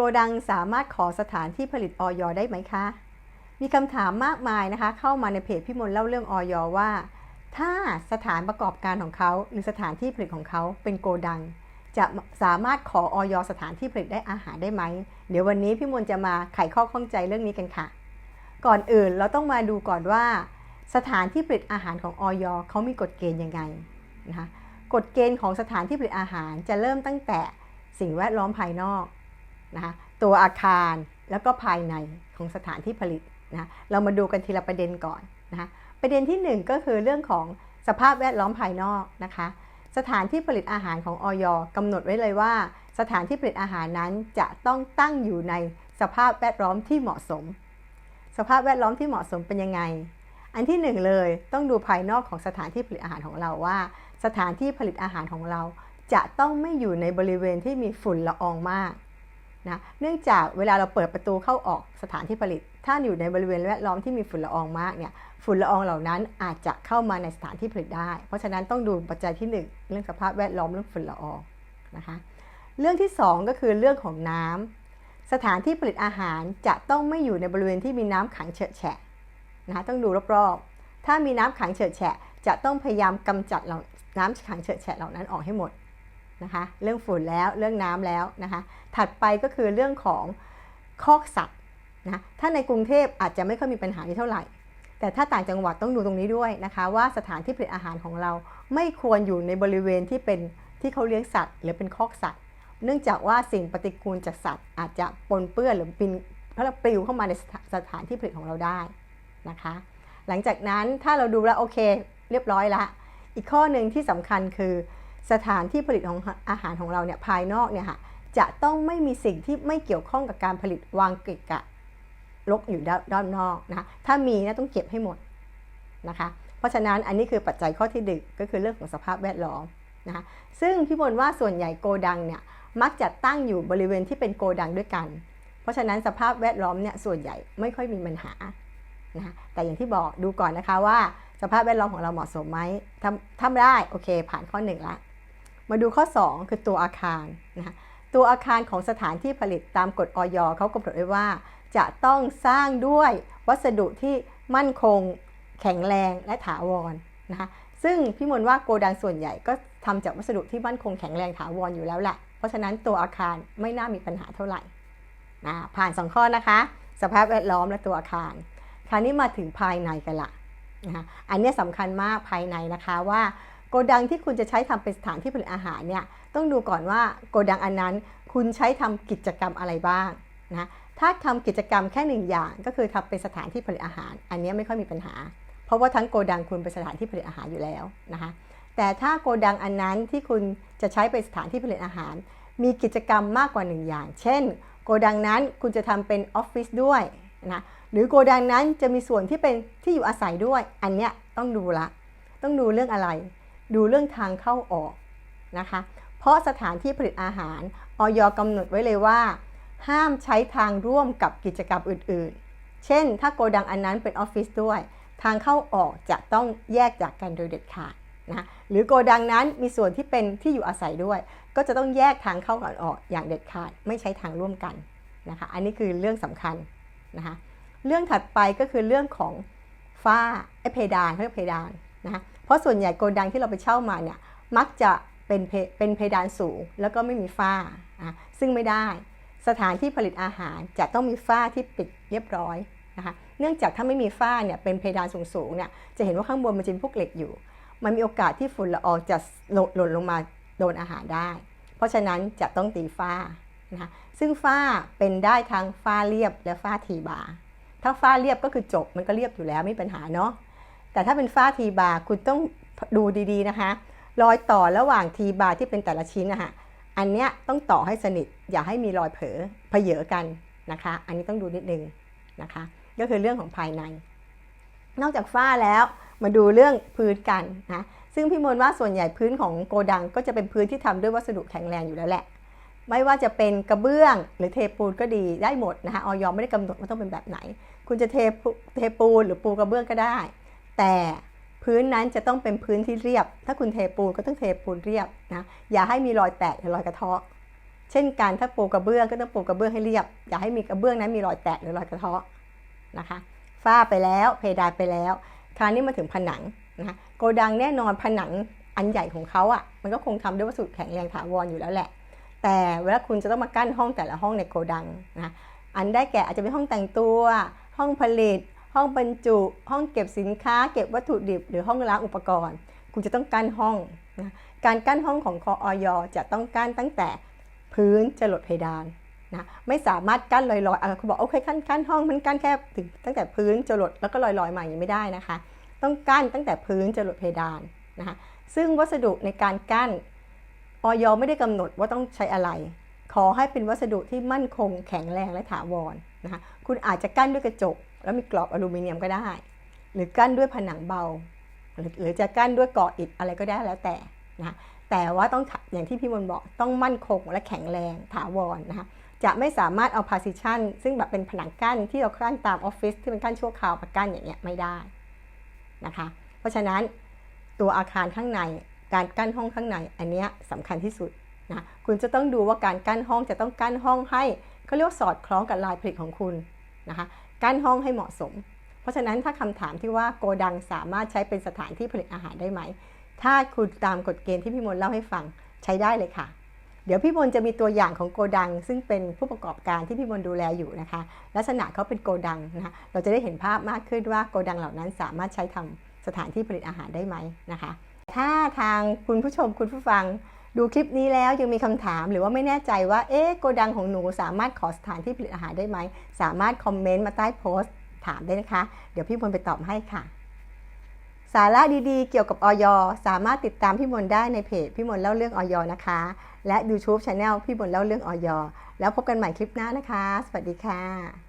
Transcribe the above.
โกดังสามารถขอสถานที่ผลิตออยได้ไหมคะ มีคำถามมากมายนะคะ เข้ามาในเพจพี่มนเล่าเรื่องออยว่า ถ้าสถานประกอบการของเขาหรือสถานที่ผลิตของเขาเป็นโกดัง จะสามารถขอออยสถานที่ผลิตได้อาหารได้ไหม เดี๋ยววันนี้พี่มนจะมาไขข้อข้องใจเรื่องนี้กันค่ะ ก่อนอื่นเราต้องมาดูก่อนว่า สถานที่ผลิตอาหารของออยเขามีกฎเกณฑ์ยังไงนะคะกฎเกณฑ์ของสถานที่ผลิตอาหารจะเริ่มตั้งแต่สิ่งแวดล้อมภายนอก นะคะตัวอาคารแล้วก็ภายในของสถานที่ผลิตนะเรามาดูกันทีละประเด็นก่อนนะคะประเด็นที่ 1 ก็คือเรื่องของสภาพแวดล้อมภายนอกนะคะ สถานที่ผลิตอาหารของออยกำหนดไว้เลยว่า สถานที่ผลิตอาหารนั้นจะต้องตั้งอยู่ในสภาพแวดล้อมที่เหมาะสม สภาพแวดล้อมที่เหมาะสมเป็นยังไง อันที่หนึ่งเลยต้องดูภายนอกของสถานที่ผลิตอาหารของเราว่า สถานที่ผลิตอาหารของเรา จะต้องไม่อยู่ในบริเวณที่มีฝุ่นละอองมาก นะเนื่องจากเวลาเราเปิดประตูเข้าออกสถานที่ผลิต ถ้าอยู่ในบริเวณแวดล้อมที่มีฝุ่นละอองมากเนี่ยฝุ่นละอองเหล่านั้นอาจจะเข้ามาในสถานที่ผลิตได้ เพราะฉะนั้นต้องดูปัจจัยที่ 1 เรื่องสภาพแวดล้อมเรื่องฝุ่นละอองนะคะเรื่องที่ 2 ก็คือเรื่องของน้ำสถานที่ผลิตอาหารจะต้องไม่อยู่ในบริเวณที่มีน้ำขังเฉอะแฉะนะคะต้องดูรอบๆถ้ามีน้ำขังเฉอะแฉะจะต้องพยายามกำจัดน้ำขังเฉอะแฉะเหล่านั้นออกให้หมด นะคะเรื่องฝุ่นแล้วเรื่องน้ำแล้วนะคะถัดไปก็คือเรื่องของคอกสัตว์นะถ้าในกรุงเทพอาจจะไม่ค่อยมีปัญหานี้เท่าไหร่ แต่ถ้าต่างจังหวัดต้องดูตรงนี้ด้วยนะคะว่าสถานที่ผลิตอาหารของเราไม่ควรอยู่ในบริเวณที่เป็นที่เขาเลี้ยงสัตว์ หรือเป็นคอกสัตว์ เนื่องจากว่าสิ่งปฏิกูลจากสัตว์ อาจจะปนเปื้อนหรือปินเพราะปลิวเข้ามาในสถานที่ผลิตของเราได้นะคะ หลังจากนั้นถ้าเราดูแล้วโอเค เรียบร้อยละ อีกข้อหนึ่งที่สำคัญคือ สถานที่ผลิตของอาหารของเราเนี่ยภายนอกเนี่ยค่ะจะต้องไม่มีสิ่งที่ไม่เกี่ยวข้องกับการผลิตวางเกะกะลกอยู่ด้านนอกนะถ้ามีนะต้องเก็บให้หมดนะคะเพราะฉะนั้นอันนี้คือปัจจัยข้อที่ดึกก็คือเรื่องของสภาพแวดล้อมนะคะซึ่งพี่บนว่าส่วนใหญ่โกดังเนี่ยมักจะตั้งอยู่บริเวณที่เป็นโกดังด้วยกัน เพราะฉะนั้นสภาพแวดล้อมเนี่ยส่วนใหญ่ไม่ค่อยมีปัญหานะะแต่อย่างที่บอกดูก่อนนะคะว่าสภาพแวดล้อมของเราเหมาะสมไหมทำทำได้โอเค ผ่านข้อ1ละ มาดูข้อ 2 คือตัวอาคารนะคะตัวอาคารของสถานที่ผลิตตามกฎออยเขากำหนดไว้ว่า จะต้องสร้างด้วยวัสดุที่มั่นคง แข็งแรงและถาวรนะคะซึ่งพี่มนว่าโกดังส่วนใหญ่ก็ทำจากวัสดุที่มั่นคงแข็งแรงถาวรอยู่แล้วแหละ เพราะฉะนั้นตัวอาคารไม่น่ามีปัญหาเท่าไหร่นะผ่าน 2 ข้อนะคะ สภาพแวดล้อมและตัวอาคาร คราวนี้มาถึงภายในกันละนะคะอันนี้สำคัญมากภายในนะคะว่า โกดังที่คุณจะใช้ทำเป็นสถานที่ผลิตอาหารเนี่ยต้องดูก่อนว่าโกดังอันนั้นคุณใช้ทำกิจกรรมอะไรบ้างนะถ้าทำกิจกรรมแค่หนึ่งอย่างก็คือทำเป็นสถานที่ผลิตอาหาร อันนี้ไม่ค่อยมีปัญหา เพราะว่าทั้งโกดังคุณเป็นสถานที่ผลิตอาหารอยู่แล้วนะคะแต่ถ้าโกดังอันนั้นที่คุณจะใช้เป็นสถานที่ผลิตอาหาร มีกิจกรรมมากกว่าหนึ่งอย่าง เช่น โกดังนั้นคุณจะทำเป็นออฟฟิศด้วยนะหรือโกดังนั้นจะมีส่วนที่เป็นที่อยู่อาศัยด้วย อันเนี้ยต้องดูละ ต้องดูเรื่องอะไร ดูเรื่องทางเข้าออกนะคะ เพราะสถานที่ผลิตอาหารออยกำหนดไว้เลยว่า ห้ามใช้ทางร่วมกับกิจกรรมอื่นๆ เช่น ถ้าโกดังอันนั้นเป็นออฟฟิศด้วย ทางเข้าออกจะต้องแยกจากกันโดยเด็ดขาดนะหรือโกดังนั้นมีส่วนที่เป็นที่อยู่อาศัยด้วย ก็จะต้องแยกทางเข้ากันออกอย่างเด็ดขาด ไม่ใช้ทางร่วมกันนะคะ อันนี้คือเรื่องสำคัญนะคะ เรื่องถัดไปก็คือเรื่องของฝ้าไอเพดานเรียกเพดานนะคะ เพราะส่วนใหญ่โกดังที่เราไปเช่ามาเนี่ยมักจะเป็นเป็นเพดานสูง แล้วก็ไม่มีฝ้าอะซึ่งไม่ได้สถานที่ผลิตอาหารจะต้องมีฝ้าที่ปิดเรียบร้อยนะคะเนื่องจากถ้าไม่มีฝ้าเนี่ยเป็นเพดานสูงๆเนี่ยจะเห็นว่าข้างบนมันจะเป็นพวกเหล็กอยู่ มันมีโอกาสที่ฝุ่นละอองจะหล่นลงมาโดนอาหารได้ เพราะฉะนั้นจะต้องตีฝ้านะคะซึ่งฝ้าเป็นได้ทั้งฝ้าเรียบและฝ้าทีบาถ้าฝ้าเรียบก็คือจบมันก็เรียบอยู่แล้วไม่มีปัญหาเนาะ แต่ถ้าเป็นฝ้าทีบาคุณต้องดูดีๆนะคะ รอยต่อระหว่างทีบาร์ที่เป็นแต่ละชิ้นนะคะอันเนี้ยต้องต่อให้สนิทอย่าให้มีรอยเผลอเพเยอกันนะคะ อันนี้ต้องดูนิดนึงนะคะ ก็คือเรื่องของภายใน นอกจากฝ้าแล้วมาดูเรื่องพื้นกันนะซึ่งพี่มนว่าส่วนใหญ่พื้นของโกดังก็จะเป็นพื้นที่ทำด้วยวัสดุแข็งแรงอยู่แล้วแหละ ไม่ว่าจะเป็นกระเบื้องหรือเทปูนก็ดีได้หมดนะคะออยไม่ได้กำหนดว่าต้องเป็นแบบไหน คุณจะเทเทปูนหรือปูกระเบื้องก็ได้ แต่พื้นนั้นจะต้องเป็นพื้นที่เรียบ ถ้าคุณเทปูนก็ต้องเทปูนเรียบนะ อย่าให้มีรอยแตกหรือรอยกระเทาะ เช่นการถ้าปูกระเบื้องก็ต้องปูกระเบื้องให้เรียบ อย่าให้มีกระเบื้องนั้นมีรอยแตกหรือรอยกระเทาะนะคะ ฝ้าไปแล้วเพดานไปแล้ว คราวนี้มาถึงผนังนะคะโกดังแน่นอนผนังอันใหญ่ของเขาอะ่ะ มันก็คงทำด้วยวัสดุแข็งแรงถาวรอยู่แล้วแหละ แต่เวลาคุณจะต้องมากั้นห้องแต่ละห้องในโกดังนะ อันได้แก่อาจจะเป็นห้องแต่งตัว ห้องผลิต ห้องบรรจุ ห้องเก็บสินค้า เก็บวัตถุดิบ หรือห้องล้างอุปกรณ์ คุณจะต้องกั้นห้องนะการกั้นห้องของคออยจะต้องกั้นตั้งแต่พื้นจะหลดเพดานนะไม่สามารถกั้นลอยๆอะคุณบอกโอเคกั้นกั้นห้องมันกั้นแค่ถึงตั้งแต่พื้นจะหลดแล้วก็ลอยๆมาอย่างนี้ไม่ได้นะคะ ต้องกั้นตั้งแต่พื้นจะหลดเพดานนะคะซึ่งวัสดุในการกั้นออยไม่ได้กำหนดว่าต้องใช้อะไร ขอให้เป็นวัสดุที่มั่นคงแข็งแรงและถาวรนะคะคุณอาจจะกั้นด้วยกระจก แล้วมีกรอบอลูมิเนียมก็ได้ หรือกั้นด้วยผนังเบา หรือจะกั้นด้วยกาะอิฐอะไรก็ได้แล้วแต่นะแต่ว่าต้องอย่างที่พี่มนบอกต้องมั่นคงและแข็งแรงถาวรนะคะจะไม่สามารถเอา partition ซึ่งแบบเป็นผนังกั้นที่เรากั้นตามออฟฟิศที่เป็นกั้นชั่วคราวมากั้นอย่างเงี้ยไม่ได้นะคะ เพราะฉะนั้นตัวอาคารข้างในการกั้นห้องข้างในอันเนี้ยสำคัญที่สุดนะคุณจะต้องดูว่าการกั้นห้องจะต้องกั้นห้องให้เขาเรียกว่าสอดคล้องกับลายผลิตของคุณนะคะ กั้นห้องให้เหมาะสม เพราะฉะนั้นถ้าคำถามที่ว่าโกดังสามารถใช้เป็นสถานที่ผลิตอาหารได้ไหม ถ้าคุณตามกฎเกณฑ์ที่พี่มนเล่าให้ฟังใช้ได้เลยค่ะ เดี๋ยวพี่มนจะมีตัวอย่างของโกดัง ซึ่งเป็นผู้ประกอบการที่พี่มนดูแลอยู่นะคะ ลักษณะเขาเป็นโกดังนะคะเราจะได้เห็นภาพมากขึ้นว่าโกดังเหล่านั้นสามารถใช้ทำสถานที่ผลิตอาหารได้ไหมนะคะ ถ้าทางคุณผู้ชมคุณผู้ฟัง ดูคลิปนี้แล้วยังมีคำถามหรือว่าไม่แน่ใจว่าเอ๊ะโกดังของหนูสามารถขอสถานที่ผลิตอาหารได้ไหม สามารถคอมเมนต์มาใต้โพสต์ถามได้นะคะ เดี๋ยวพี่มนไปตอบให้ค่ะ สาระดีๆ เกี่ยวกับออยสามารถติดตามพี่มนได้ในเพจพี่มนเล่าเรื่องออยนะคะ และ YouTube Channel พี่มนเล่าเรื่องออยแล้วพบกันใหม่คลิปหน้านะคะ สวัสดีค่ะ